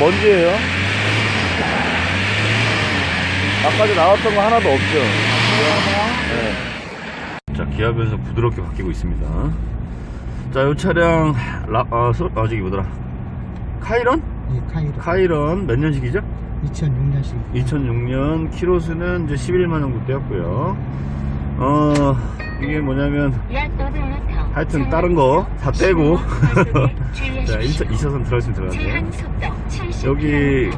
먼지예요. 아까 전에 나왔던 거 하나도 없죠. 네. 자, 기아 변속 부드럽게 바뀌고 있습니다. 자, 이 차량, 라, 아, 소, 아, 저기 뭐더라. 카이런? 이 카이로 카이런 몇 년식이죠? 2006년식 2006년 키로수는 이제 11만 정도 되었고요. 어, 이게 뭐냐면, 하여튼 다른 거 다 떼고. 자, 1차, 2차선 들어가시면 들어가세요. 여기,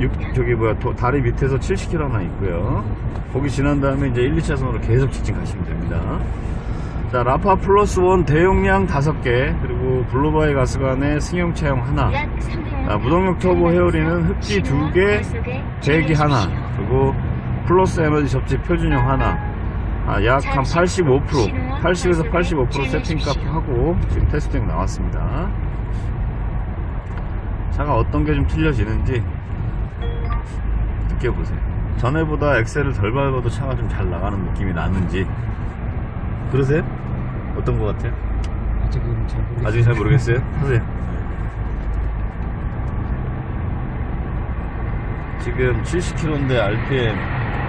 육, 저기 뭐야, 도- 다리 밑에서 70km 하나 있고요. 거기 지난 다음에 이제 1, 2차선으로 계속 직진 가시면 됩니다. 자, 라파 플러스 원 대용량 5개, 그리고 블루바이 가스관에 승용 차용 하나, 아, 무동력 터보 헤어리는 흡기 두 개, 배기 하나, 그리고 플러스 에너지 접지 표준형 하나, 아, 약한 85%, 80에서 85% 세팅값 하고 지금 테스팅 나왔습니다. 차가 어떤 게 좀 틀려지는지 느껴보세요. 전에보다 엑셀을 덜 밟아도 차가 좀 잘 나가는 느낌이 나는지 그러세요? 어떤 것 같아요? 아직은 잘 모르겠어요. 아직 잘 모르겠어요? 하세요. 지금 70km인데 RPM,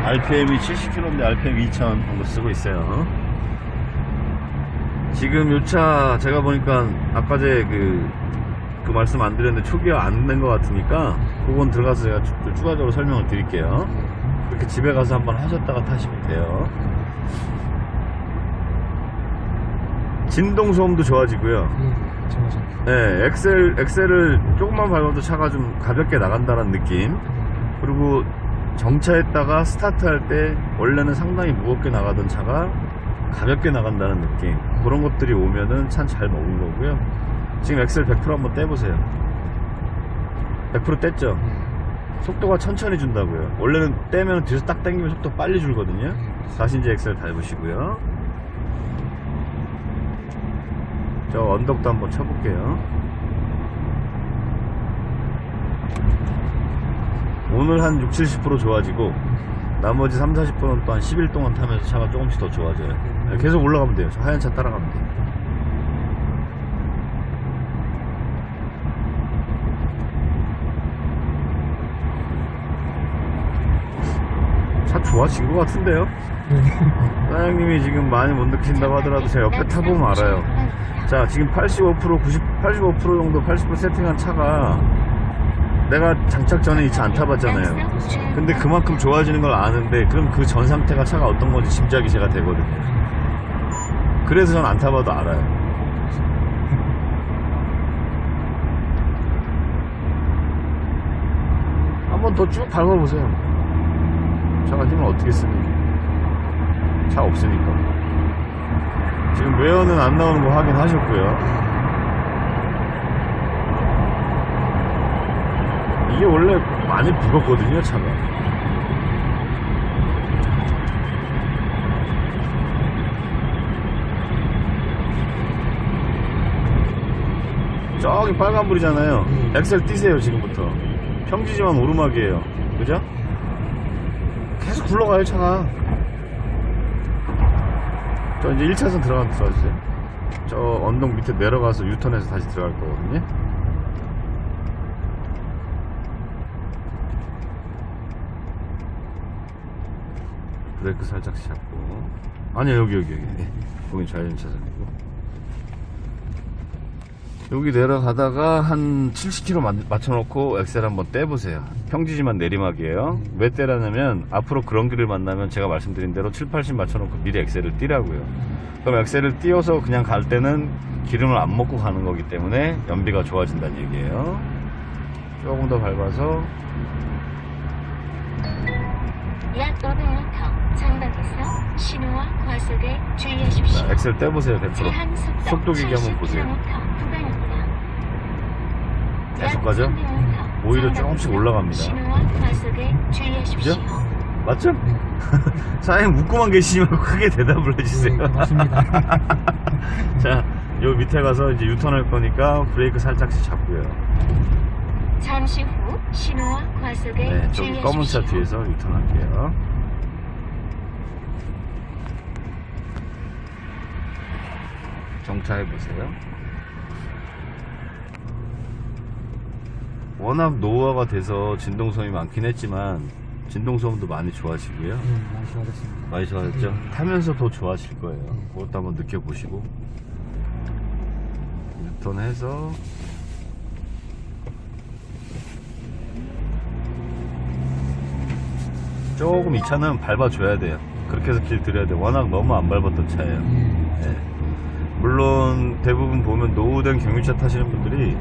RPM이 70km인데 RPM 2000 정도 쓰고 있어요. 지금 요차 제가 보니까 아까 제 그, 그 말씀 안 드렸는데 초기화 안 된 것 같으니까 그건 들어가서 제가 추- 좀 추가적으로 설명을 드릴게요. 그렇게 집에 가서 한번 하셨다가 타시면 돼요. 진동 소음도 좋아지고요. 예, 좋아졌네요. 네, 엑셀, 엑셀을 조금만 밟아도 차가 좀 가볍게 나간다는 느낌. 그리고 정차했다가 스타트할 때 원래는 상당히 무겁게 나가던 차가 가볍게 나간다는 느낌. 그런 것들이 오면은 참 잘 먹은 거고요. 지금 엑셀 100% 한번 떼보세요. 100% 뗐죠? 예, 속도가 천천히 준다고요. 원래는 떼면 뒤에서 딱 당기면 속도 빨리 줄거든요. 예, 다시 이제 엑셀 밟으시고요. 저 언덕도 한번 쳐볼게요. 오늘 한 6, 70% 좋아지고 나머지 3, 40%는 또 한 10일 동안 타면서 차가 조금씩 더 좋아져요. 네, 계속 올라가면 돼요. 저 하얀 차 따라가면 돼요. 차 좋아진 것 같은데요? 사장님이 지금 많이 못 느낀다고 하더라도 제가 옆에 타보면 알아요. 자, 지금 85%, 90, 85% 정도, 80% 세팅한 차가 내가 장착 전에 이 차 안 타봤잖아요. 근데 그만큼 좋아지는 걸 아는데, 그럼 그 전 상태가 차가 어떤 건지 짐작이 제가 되거든요. 그래서 전 안 타봐도 알아요. 한번 더 쭉 밟아보세요. 차가 힘을 어떻게 쓰는지. 차 없으니까. 지금 외어는 안 나오는 거 확인하셨고요. 이게 원래 많이 붉었거든요, 차가. 저기 빨간불이잖아요. 음. 엑셀 띄세요, 지금부터. 평지지만 오르막이에요. 그죠? 계속 굴러가요, 차가. 저 이제 1차선 들어가, 들어가주세요. 저 언덕 밑에 내려가서 유턴해서 다시 들어갈 거거든요. 브레이크 살짝 잡고. 아니요, 여기, 여기, 여기. 네. 거긴 좌회전 차선이고. 여기 내려가다가 한 70km 마- 맞춰놓고 엑셀 한번 떼보세요. 평지지만 내리막이에요. 왜 떼라냐면 앞으로 그런 길을 만나면 제가 말씀드린 대로 7, 80 맞춰놓고 미리 엑셀을 띄라고요. 그럼 엑셀을 띄워서 그냥 갈 때는 기름을 안 먹고 가는 거기 때문에 연비가 좋아진다는 얘기예요. 조금 더 밟아서 약 500m 장박에서 신호와 과속에 주의하십시오. 자, 엑셀 떼보세요 100%. 제한 속도 속도 기계 한번 보세요. 70km 구간입니다. 계속 가죠? 약 300m 오히려 조금씩 올라갑니다. 신호와 과속에 주의하십시오. 그죠? 맞죠? 사장님 웃고만 계시지 말고 크게 대답을 해주세요. 네, 맞습니다. 자, 요 밑에 가서 이제 유턴할 거니까 브레이크 살짝씩 잡고요. 잠시 후 신호와 과속에 네, 저기 주의하십시오. 검은 차 뒤에서 유턴할게요. 정차해 보세요. 워낙 노후화가 돼서 진동소음이 많긴 했지만 진동소음도 많이 좋아지고요. 네, 많이 좋아졌습니다. 많이 좋아졌죠? 네. 타면서 더 좋아질 거예요. 네. 그것도 한번 느껴보시고. 유턴해서 조금 이 차는 밟아줘야 돼요. 그렇게 해서 길 들여야 돼요. 워낙 너무 안 밟았던 차예요. 네, 네. 물론 대부분 보면 노후된 경유차 타시는 분들이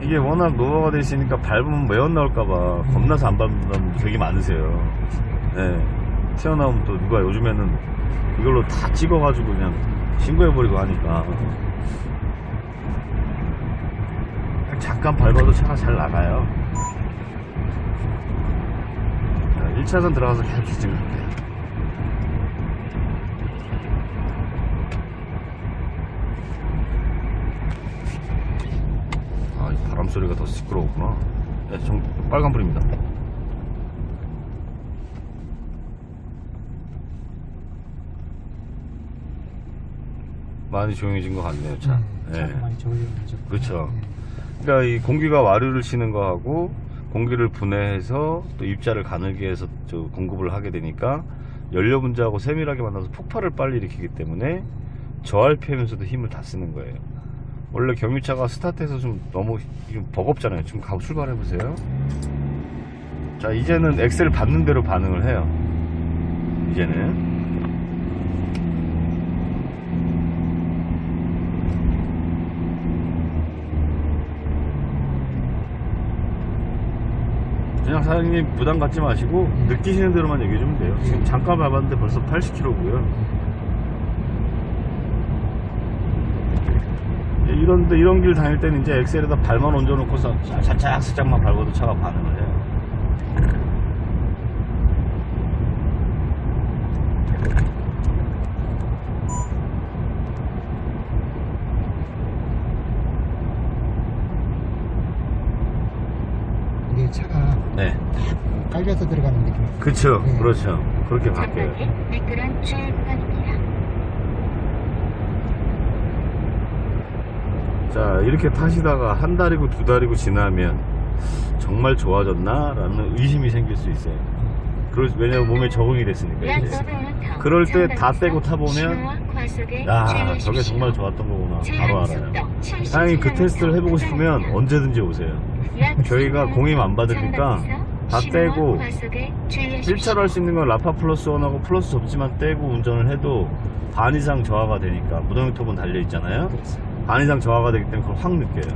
이게 워낙 노후가 돼 있으니까 밟으면 매연 나올까봐 겁나서 안 밟는 분들 되게 많으세요. 네. 튀어나오면 또 누가 요즘에는 이걸로 다 찍어가지고 그냥 신고해버리고 하니까 잠깐 밟아도 차가 잘 나가요. 자, 1차선 들어가서 계속 직진할게요. 아, 이 바람 소리가 더 시끄러웠구나. 네, 좀 빨간불입니다. 많이 조용해진 것 같네요, 차. 네, 차가 네. 많이 조용해졌고. 그렇죠. 네. 그러니까 이 공기가 와류를 치는 거하고 공기를 분해해서 또 입자를 가늘게 해서 저 공급을 하게 되니까 연료 분자하고 세밀하게 만나서 폭발을 빨리 일으키기 때문에 저RPM에서도 힘을 다 쓰는 거예요. 원래 경유차가 스타트해서 좀 너무 좀 버겁잖아요. 지금 가고 출발해 보세요. 자, 이제는 엑셀을 밟는 대로 반응을 해요. 이제는 그냥 사장님 부담 갖지 마시고 느끼시는 대로만 얘기해 주면 돼요. 지금 잠깐 밟았는데 벌써 80km고요. 이런데 이런 길 다닐 때는 이제 엑셀에다 발만 얹어놓고서 살짝 살짝만 밟아도 차가 반응을 해요. 이게 차가 네, 깔려서 들어가는 느낌. 그쵸, 네. 그렇죠. 그렇게 바뀌어요. 자 이렇게 타시다가 한 달이고 두 달이고 지나면 정말 좋아졌나? 라는 의심이 생길 수 있어요 그럴, 왜냐면 몸에 적응이 됐으니까 약 이제. 500m. 그럴 때 다 떼고 타보면 야 주의하십시오. 저게 정말 좋았던 거구나 바로 알아요 70 사장님 그 테스트를 해보고 싶으면. 언제든지 오세요 약 저희가 300m 공임 안 받으니까 다 떼고 과속에 주의하십시오. 1차로 할 수 있는 건 라파 플러스 1하고 플러스 접지만 떼고 운전을 해도 반 이상 저하가 되니까 무동력 톱은 달려 있잖아요 반 이상 저하가 되기 때문에 그걸 확 느껴요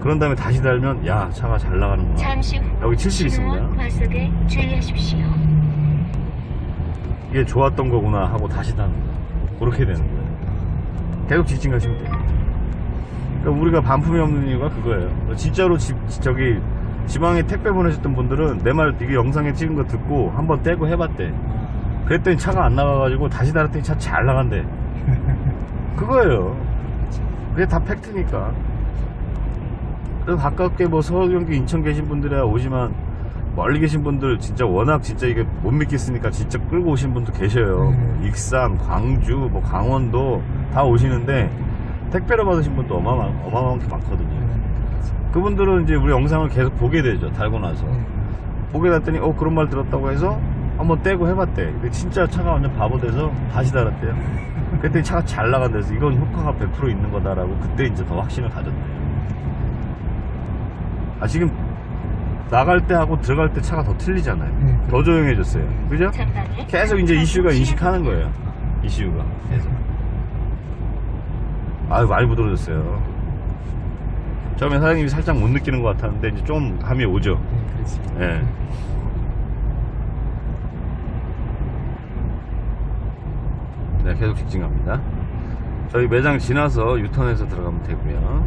그런 다음에 다시 달면 야 차가 잘 나가는구나 잠시 후 여기 70 신호와 있습니다. 과속에 주의하십시오. 이게 좋았던 거구나 하고 다시 다는 거예요. 그렇게 되는 거예요. 계속 직진 가시면 돼요. 그러니까 우리가 반품이 없는 이유가 그거예요. 진짜로 지, 저기 지방에 택배 보내셨던 분들은 내 말 이게 영상에 찍은 거 듣고 한번 떼고 해봤대. 그랬더니 차가 안 나가가지고 다시 달았더니 차 잘 나간대. 그거예요. 그게 다 팩트니까. 그래서 가깝게 뭐 서울, 경기, 인천 계신 분들이야 오지만 멀리 계신 분들 진짜 워낙 진짜 이게 못 믿겠으니까 진짜 끌고 오신 분도 계셔요. 음. 익산, 광주, 뭐 강원도 다 오시는데 택배로 받으신 분도 어마어마, 어마어마하게 많거든요. 그분들은 이제 우리 영상을 계속 보게 되죠. 달고 나서. 네. 보게 됐더니 어 그런 말 들었다고 해서 한번 떼고 해봤대. 근데 진짜 차가 완전 바보 돼서 다시 달았대요. 그랬더니 차가 잘 나간대서 이건 효과가 100% 있는 거다라고 그때 이제 더 확신을 가졌대요. 아 지금 나갈 때 하고 들어갈 때 차가 더 틀리잖아요. 네. 더 조용해졌어요. 그죠? 계속 이제 이슈가 인식하는 거예요. 이슈가 계속. 아유 많이 부드러졌어요. 처음에 사장님이 살짝 못 느끼는 것 같았는데 이제 좀 감이 오죠. 네, 예. 네, 계속 직진 갑니다. 저희 매장 지나서 유턴해서 들어가면 되고요.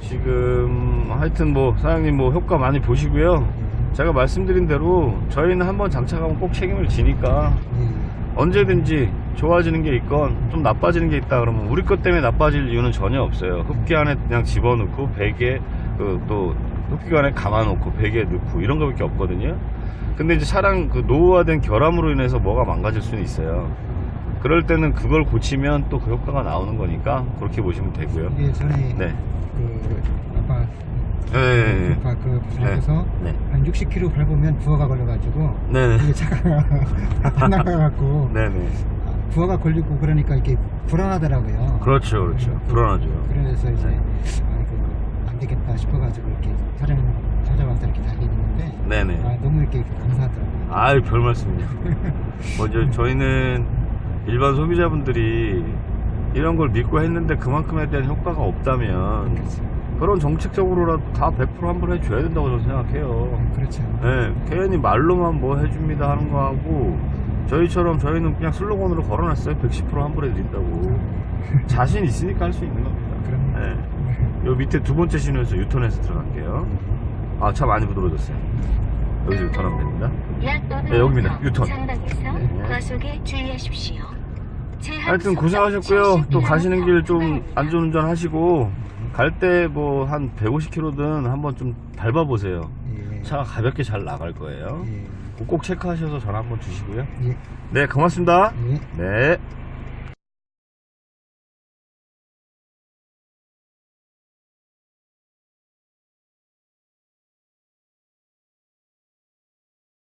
지금 하여튼 뭐 사장님 뭐 효과 많이 보시고요. 제가 말씀드린 대로 저희는 한번 장착하면 꼭 책임을 지니까 네. 언제든지 좋아지는 게 있건 좀 나빠지는 게 있다 그러면 우리 것 때문에 나빠질 이유는 전혀 없어요. 흡기 안에 그냥 집어넣고 베개 그 또 흡기 안에 감아놓고 베개 넣고 이런 거밖에 없거든요. 근데 이제 차량 그 노후화된 결함으로 인해서 뭐가 망가질 수는 있어요. 그럴 때는 그걸 고치면 또 그 효과가 나오는 거니까 그렇게 보시면 되고요. 이게 전에 네. 그 아빠 네. 아빠 그 부산에서 네. 한 60km 밟으면 부하가 걸려가지고 네네. 이게 차가 다 나가갖고 네네. 부하가 걸리고 그러니까 이게 불안하더라고요. 그렇죠, 그렇죠. 음, 불안하죠. 그래서 이제 네. 아이고 안 되겠다 싶어가지고 이렇게 사장 찾아와서 이렇게 달리는데 네네. 아, 너무 이렇게 감사하더라고요. 아유, 별 말씀이요. 먼저 저희는 일반 소비자분들이 이런 걸 믿고 했는데 그만큼에 대한 효과가 없다면 그렇죠. 그런 정책적으로라도 다 100% 환불 해줘야 된다고 저는 생각해요. 음, 그렇죠. 네, 괜히 말로만 뭐 해줍니다 하는 거 하고 저희처럼 저희는 그냥 슬로건으로 걸어놨어요. 110% 환불해 드린다고. 자신 있으니까 할 수 있는 겁니다. 그럼 네. 요 밑에 두 번째 신호에서 유턴해서 들어갈게요. 아, 차 많이 부드러워졌어요. 여기서 유턴하면 됩니다. 네, 여기입니다. 유턴. 과속에 주의하십시오. 하여튼 고생하셨고요. 또 70km 가시는 길 좀. 안전운전 하시고 갈 때 뭐 한 150km든 한번 좀 밟아보세요. 예. 차가 가볍게 잘 나갈 거예요. 예. 꼭 체크하셔서 전화 한번 주시고요. 예. 네, 고맙습니다. 예. 네.